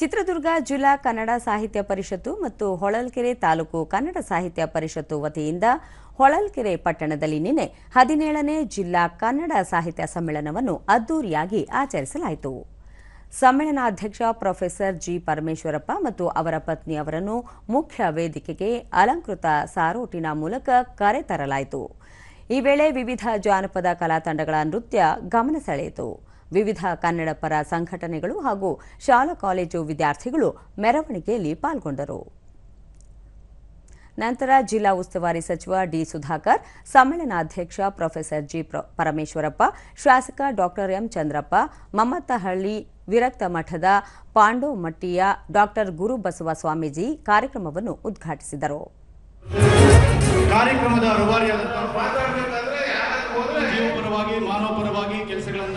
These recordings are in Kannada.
ಚಿತ್ರದುರ್ಗ ಜಿಲ್ಲಾ ಕನ್ನಡ ಸಾಹಿತ್ಯ ಪರಿಷತ್ತು ಮತ್ತು ಹೊಳಲ್ಕೆರೆ ತಾಲೂಕು ಕನ್ನಡ ಸಾಹಿತ್ಯ ಪರಿಷತ್ತು ವತಿಯಿಂದ ಹೊಳಲ್ಕೆರೆ ಪಟ್ಟಣದಲ್ಲಿ ನಿನ್ನೆ ಹದಿನೇಳನೇ ಜಿಲ್ಲಾ ಕನ್ನಡ ಸಾಹಿತ್ಯ ಸಮ್ಮೇಳನವನ್ನು ಅದ್ದೂರಿಯಾಗಿ ಆಚರಿಸಲಾಯಿತು. ಸಮ್ಮೇಳನಾಧ್ಯಕ್ಷ ಪ್ರೊಫೆಸರ್ ಜಿ ಪರಮೇಶ್ವರಪ್ಪ ಮತ್ತು ಅವರ ಪತ್ನಿ ಅವರನ್ನು ಮುಖ್ಯ ವೇದಿಕೆಗೆ ಅಲಂಕೃತ ಸಾರೋಟಿನ ಮೂಲಕ ಕರೆತರಲಾಯಿತು. ಈ ವೇಳೆ ವಿವಿಧ ಜಾನಪದ ಕಲಾ ತಂಡಗಳ ನೃತ್ಯ ಗಮನ ಸೆಳೆಯಿತು. ವಿವಿಧ ಕನ್ನಡ ಪರ ಸಂಘಟನೆಗಳು ಹಾಗೂ ಶಾಲಾ ಕಾಲೇಜು ವಿದ್ಯಾರ್ಥಿಗಳು ಮೆರವಣಿಗೆಯಲ್ಲಿ ಪಾಲ್ಗೊಂಡರು. ನಂತರ ಜಿಲ್ಲಾ ಉಸ್ತುವಾರಿ ಸಚಿವ ಡಿ ಸುಧಾಕರ್ ಸಮ್ಮೇಳನಾಧ್ಯಕ್ಷ ಪ್ರೊಫೆಸರ್ ಜಿ ಪ್ರ- ಪರಮೇಶ್ವರಪ್ಪ, ಶಾಸಕ ಡಾಕ್ಟರ್ ಎಂ ಚಂದ್ರಪ್ಪ, ಮಮ್ಮತ್ತಹಳ್ಳಿ ವಿರಕ್ತ ಮಠದ ಪಾಂಡೋಮಟ್ಟಿಯ ಡಾಕ್ಟರ್ ಗುರುಬಸವ ಸ್ವಾಮೀಜಿ ಕಾರ್ಯಕ್ರಮವನ್ನು ಉದ್ಘಾಟಿಸಿದರು. ಕಾರ್ಯಕ್ರಮದ ರೂವಾರಿಯಾದಂತಹ ಜೀವಪರವಾಗಿ ಮಾನವ ಪರವಾಗಿ ಕೆಲಸಗಳನ್ನ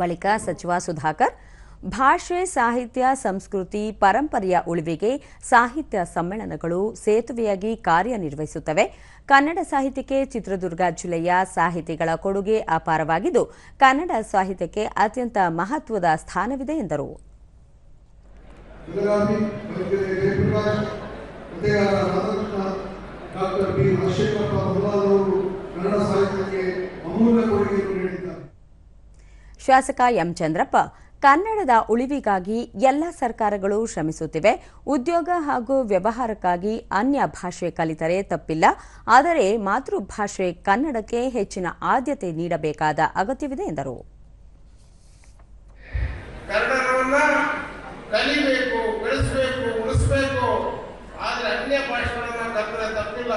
ಬಳಿಕ ಸಚಿವ ಸುಧಾಕರ್, ಭಾಷೆ, ಸಾಹಿತ್ಯ, ಸಂಸ್ಕೃತಿ, ಪರಂಪರೆಯ ಉಳಿವಿಗೆ ಸಾಹಿತ್ಯ ಸಮ್ಮೇಳನಗಳು ಸೇತುವೆಯಾಗಿ ಕಾರ್ಯನಿರ್ವಹಿಸುತ್ತವೆ. ಕನ್ನಡ ಸಾಹಿತ್ಯಕ್ಕೆ ಚಿತ್ರದುರ್ಗ ಜಿಲ್ಲೆಯ ಸಾಹಿತಿಗಳ ಕೊಡುಗೆ ಅಪಾರವಾಗಿದ್ದು, ಕನ್ನಡ ಸಾಹಿತ್ಯಕ್ಕೆ ಅತ್ಯಂತ ಮಹತ್ವದ ಸ್ಥಾನವಿದೆ ಎಂದರು. ಅಮೂಲ್ಯ ನೀಡಿದ್ದಾರೆ ಶಾಸಕ ಎಂ ಚಂದ್ರಪ್ಪ ಕನ್ನಡದ ಉಳಿವಿಗಾಗಿ ಎಲ್ಲ ಸರ್ಕಾರಗಳು ಶ್ರಮಿಸುತ್ತಿವೆ. ಉದ್ಯೋಗ ಹಾಗೂ ವ್ಯವಹಾರಕ್ಕಾಗಿ ಅನ್ಯ ಭಾಷೆ ಕಲಿತರೆ ತಪ್ಪಿಲ್ಲ. ಆದರೆ ಮಾತೃಭಾಷೆ ಕನ್ನಡಕ್ಕೆ ಹೆಚ್ಚಿನ ಆದ್ಯತೆ ನೀಡಬೇಕಾದ ಅಗತ್ಯವಿದೆ ಎಂದರು. ಕಲಿಬೇಕು, ಬೆಳೆಸಬೇಕು, ಉಳಿಸಬೇಕು. ಆದರೆ ಅನ್ಯ ಭಾಷೆಗಳನ್ನು ತಪ್ಪಿಲ್ಲ.